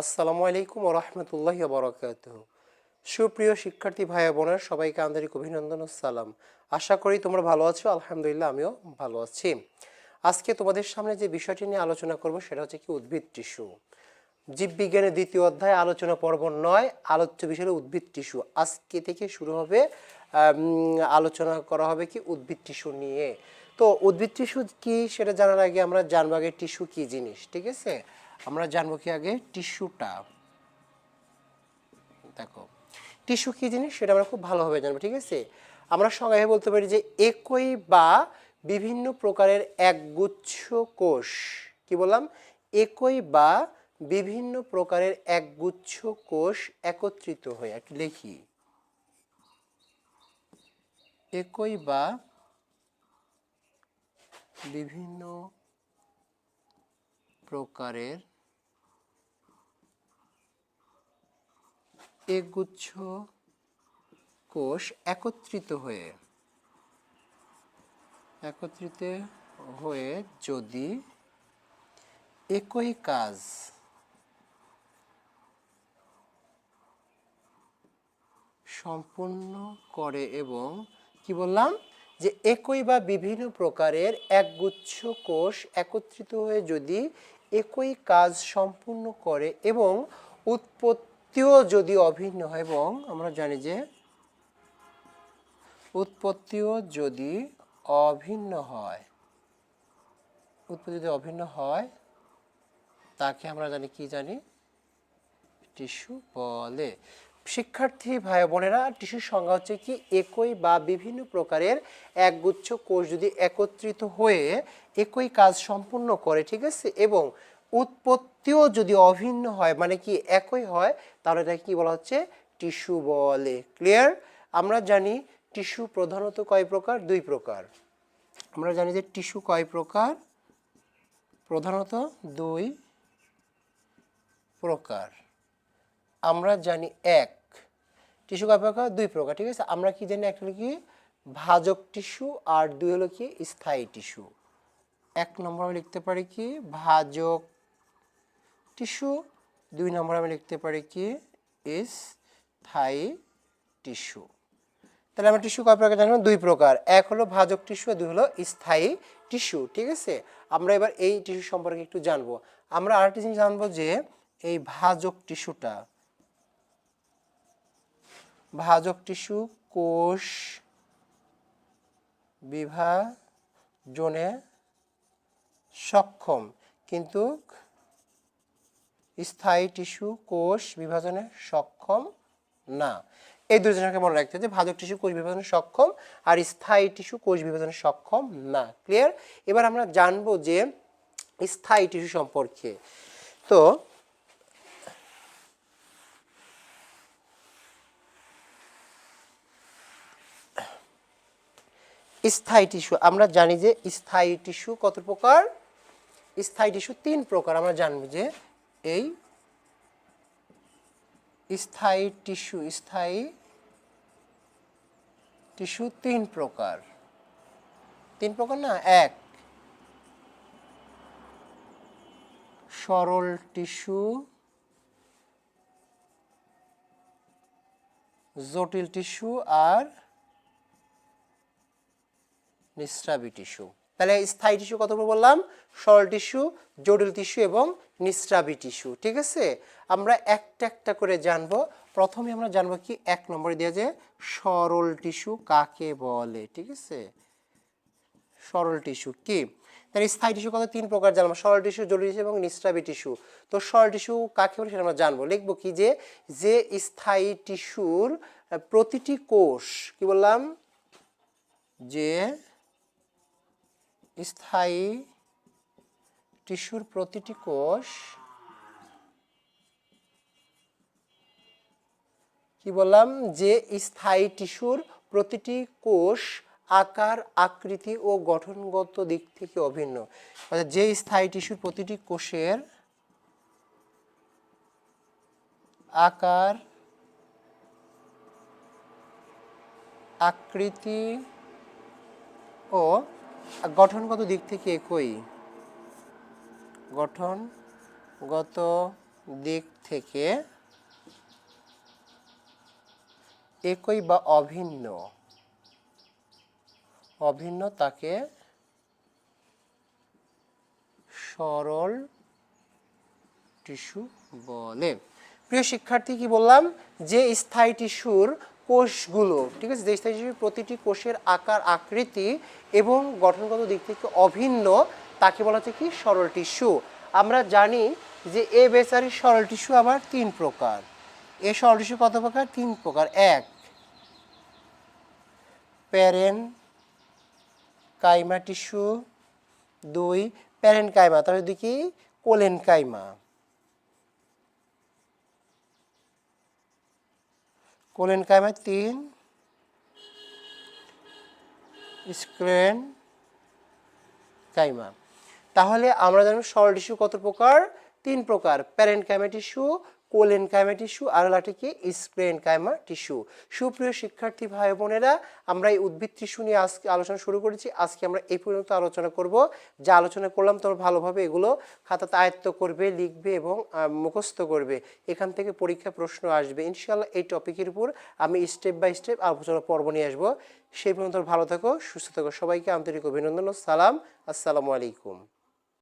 আসসালামু আলাইকুম রহমতুল্লাহ বরকাত সুপ্রিয় শিক্ষার্থী ভাই বোনের, সবাইকে আন্তরিক অভিনন্দন ও সালাম। আশা করি তোমরা ভালো আছো, আলহামদুলিল্লাহ আমিও ভালো আছি। আজকে তোমাদের সামনে যে বিষয়টি নিয়ে আলোচনা করব, সেটা হচ্ছে কি উদ্ভিদ টিস্যু। জীববিজ্ঞানের দ্বিতীয় অধ্যায় আলোচনা পর্ব নয়, আলোচ্য বিষয় উদ্ভিদ টিস্যু। আজকে থেকে শুরু হবে আলোচনা করা হবে কি উদ্ভিদ টিস্যু নিয়ে। তো উদ্ভিদ টিস্যু কি সেটা জানার আগে আমরা জানব আগে টিস্যু কি জিনিস, ঠিক আছে? আমরা জানব কি আগে? টিস্যুটা। দেখো, টিস্যু কি জিনিস? সেটা আমরা খুব ভালোভাবে জানব, ঠিক আছে? আমরা সংজ্ঞায় বলতে পারি যে একই বা বিভিন্ন প্রকারের একগুচ্ছ কোষ, কি বললাম? একই বা বিভিন্ন প্রকারের একগুচ্ছ কোষ একত্রিত হয়ে, একটু লিখি। একই বা বিভিন্ন প্রকারের একগুচ্ছ কোষ একত্রিত হয়ে একত্রিত হয়ে যদি একই কাজ সম্পূর্ণ করে এবং কি বললাম? যে একই বা বিভিন্ন প্রকারের একগুচ্ছ কোষ একত্রিত হয়ে যদি একই কাজ সম্পূর্ণ করে এবং উৎপত্তিও যদি অভিন্ন হয় এবং আমরা জানি যে উৎপত্তিও যদি অভিন্ন হয়, উৎপত্তি যদি অভিন্ন হয়, তাকে আমরা জানি কি জানি? টিস্যু বলে। শিক্ষার্থী ভাই বোনেরা টিস্যুর সংজ্ঞা হচ্ছে কি একই বা বিভিন্ন প্রকারের একগুচ্ছ কোষ যদি একত্রিত হয়ে একই কাজ সম্পূর্ণ করে, ঠিক আছে? এবং উৎপত্তিও যদি অভিন্ন হয় মানে কি একই হয়, তাহলে এটাকে কি বলা হচ্ছে? টিস্যু বলে। ক্লিয়ার আমরা জানি টিস্যু প্রধানত কয় প্রকার? দুই প্রকার। আমরা জানি যে টিস্যু কয় প্রকার? প্রধানত দুই প্রকার। আমরা জানি এক। টিস্যু কয় প্রকার দুই প্রকার, ঠিক আছে? আমরা কি জানি একটা হলো কি? ভাজক টিস্যু আর দুই হলো কি? স্থায়ী টিস্যু। এক নম্বর আমি লিখতে পারি কি? ভাজক টিস্যু। দুই নম্বর আমি লিখতে পারি কি? স্থায়ী টিস্যু। তাহলে আমরা টিস্যু কয় প্রকার জানলাম দুই প্রকার। এক হলো ভাজক টিস্যু দুই হলো স্থায়ী টিস্যু, ঠিক আছে? আমরা এবার এই টিস্যু সম্পর্কে একটু জানব। আমরা আরেকটি জিনিস জানব যে এই ভাজক টিস্যুটা ভাজক টিস্যু, কোষ, বিভাজনে সক্ষম। কিন্তু স্থায়ী টিস্যু, কোষ বিভাজনে সক্ষম না। এই দুজনকে মনে রাখতে যে ভাজক টিস্যু, কোষ বিভাজনে সক্ষম আর স্থায়ী টিস্যু, কোষ বিভাজনে সক্ষম না। ক্লিয়ার এবার আমরা জানব যে স্থায়ী টিস্যু সম্পর্কে। তো স্থায়ী টিস্যু। আমরা জানি যে স্থায়ী টিস্যু কত প্রকার? স্থায়ী টিস্যু তিন প্রকার। আমরা জানব যে এই স্থায়ী টিস্যু স্থায়ী টিস্যু তিন প্রকার। তিন প্রকার না, এক। সরল টিস্যু, জটিল টিস্যু আর নিঃস্রাবী টিস্যু। তাহলে স্থায়ী টিস্যু কত বললাম? সরল টিস্যু, জটিল টিস্যু এবং নিঃস্রাবী টিস্যু, ঠিক আছে? আমরা একটা একটা করে জানব। প্রথমে আমরা জানব কি? এক নম্বরে দেওয়া যে সরল টিস্যু কাকে বলে, ঠিক আছে? সরল টিস্যু কি? তাহলে স্থায়ী টিস্যু কত? তিন প্রকার জানব। সরল টিস্যু, জটিল টিস্যু এবং নিঃস্রাবী টিস্যু। তো সরল টিস্যু কাকে বলে সেটা আমরা জানব। লিখব কি যে যে স্থায়ী টিস্যুর প্রতিটি কোষ, কি বললাম? যে স্থায়ী টিস্যুর প্রতিটি কোষ কি বললাম? যে স্থায়ী টিস্যুর প্রতিটি কোষ আকার, আকৃতি ও গঠনগত দিক থেকে অভিন্ন। অর্থাৎ যে স্থায়ী টিস্যুর প্রতিটি কোষের আকার, আকৃতি ও গঠনগত দিক থেকে একই। গঠনগত দিক থেকে একই বা অভিন্ন। অভিন্ন তাকে সরল টিস্যু বলে। প্রিয় শিক্ষার্থী, কি বললাম? যে স্থায়ী টিস্যুর কোষগুলো, ঠিক আছে? স্থায়ী টিস্যুর প্রতিটি কোষের আকার, আকৃতি এবং গঠনগত দিক থেকে অভিন্ন, তাকে বলা হচ্ছে কি? সরল টিস্যু। আমরা জানি যে এ বেচারি সরল টিস্যু আবার তিন প্রকার। এ সরল টিস্যু কত প্রকার? তিন প্রকার। এক, প্যারেন কাইমা টিস্যু। দুই, প্যারেন কাইমা, তাহলে দেখি কোলেন কাইমা। কোলেন কাইমা তিন। Sclerenchyma. তাহলে আমরা জানি সরল টিস্যু কত প্রকার? তিন প্রকার। Parenchyma tissue collenchyma tissue আর হলো কি স্ক্রেন কাইমা টিস্যু। সুপ্রিয় শিক্ষার্থী ভাই বোনেরা, আমরা এই উদ্ভিদ টিস্যু নিয়ে আজকে আলোচনা শুরু করেছি। আজকে আমরা এই পর্যন্ত আলোচনা করব। যা আলোচনা করলাম তোমরা ভালোভাবে এগুলো খাতাতে আয়ত্ত করবে, লিখবে এবং মুখস্থ করবে। এখান থেকে পরীক্ষা প্রশ্ন আসবে। ইনশাল্লাহ এই টপিকের উপর আমি স্টেপ বাই স্টেপ আলোচনা পর্ব নিয়ে আসব। সেই পর্যন্ত ভালো থাকো, সুস্থ থাকো। সবাইকে আন্তরিক অভিনন্দন সালাম। আসসালামু আলাইকুম।